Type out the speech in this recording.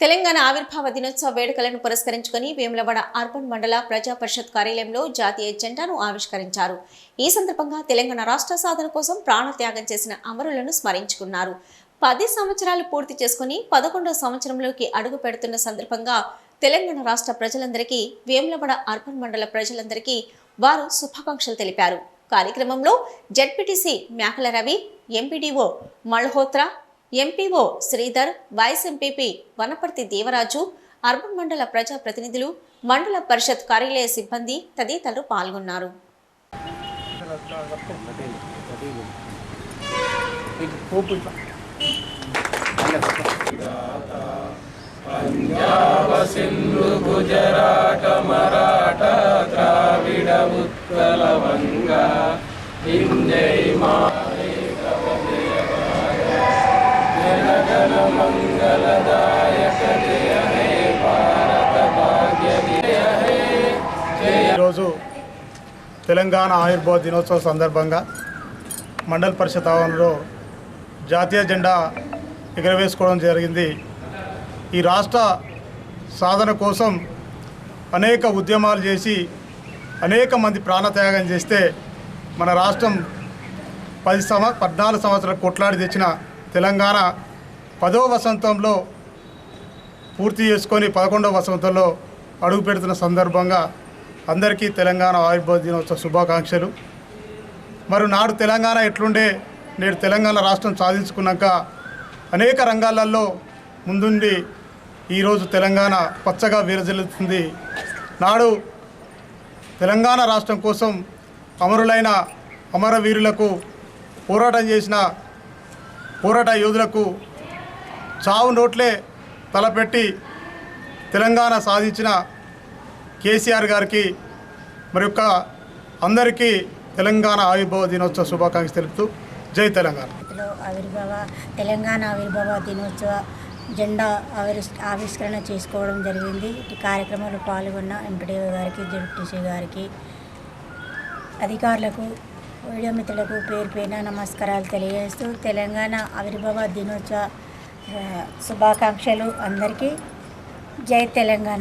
తెలంగాణ ఆవిర్భావ దినోత్సవ వేడుకలను పురస్కరించుకుని వేములవాడ అర్బన్ మండల ప్రజా పరిషత్ కార్యాలయంలో జాతీయ జెండాను ఆవిష్కరించారు. ఈ సందర్భంగా తెలంగాణ రాష్ట్ర సాధన కోసం ప్రాణత్యాగం చేసిన అమరులను స్మరించుకున్నారు. పది సంవత్సరాలు పూర్తి చేసుకుని పదకొండవ సంవత్సరంలోకి అడుగు పెడుతున్న సందర్భంగా తెలంగాణ రాష్ట్ర ప్రజలందరికీ వేములవాడ అర్బన్ మండల ప్రజలందరికీ వారు శుభాకాంక్షలు తెలిపారు. కార్యక్రమంలో ZPTC Mekala Ravi MPDO Malhotra MPO Sridhar vice MPP Wanaparthy Devaraju urban మండల ప్రజా ప్రతినిధులు మండల పరిషత్ కార్యాలయ సిబ్బంది తదితరులు పాల్గొన్నారు. ఈరోజు తెలంగాణ ఆయుర్వేద దినోత్సవం సందర్భంగా మండల పరిషత్ ఆవరణలో జాతీయ జెండా ఎగరవేసుకోవడం జరిగింది. ఈ రాష్ట్ర సాధన కోసం అనేక ఉద్యమాలు చేసి అనేక మంది ప్రాణత్యాగం చేస్తే మన రాష్ట్రం పది సంవ పద్నాలుగు సంవత్సరాలు కొట్లాడి తెచ్చిన తెలంగాణ పదవ వసంతంలో పూర్తి చేసుకొని పదకొండవ వసంతంలో అడుగు పెడుతున్న సందర్భంగా అందరికీ తెలంగాణ ఆవిర్భావ దినోత్సవ శుభాకాంక్షలు. మరి నాడు తెలంగాణ ఎట్లుండే నేడు తెలంగాణ రాష్ట్రం సాధించుకున్నాక అనేక రంగాలలో ముందుండి ఈరోజు తెలంగాణ పచ్చగా విరజిల్లుతుంది. నాడు తెలంగాణ రాష్ట్రం కోసం అమరులైన అమరవీరులకు పోరాటం చేసిన పోరాట యోధులకు చావు నోట్లే తలపెట్టి తెలంగాణ సాధించిన కేసీఆర్ గారికి మరి యొక్క అందరికీ తెలంగాణ ఆవిర్భావ దినోత్సవ శుభాకాంక్షలు తెలుపుతూ జై తెలంగాణ. ఆవిర్భావ తెలంగాణ ఆవిర్భావ దినోత్సవ జెండా ఆవిర్ ఆవిష్కరణ చేసుకోవడం జరిగింది. ఈ కార్యక్రమంలో పాల్గొన్న ఎంపీడీఓ గారికి జడ్టీసీ గారికి అధికారులకు వీడియో మిత్రులకు పేరు పేరున నమస్కారాలు తెలియజేస్తూ తెలంగాణ ఆవిర్భావ దినోత్సవ శుభాకాంక్షలు అందరికీ. జై తెలంగాణ.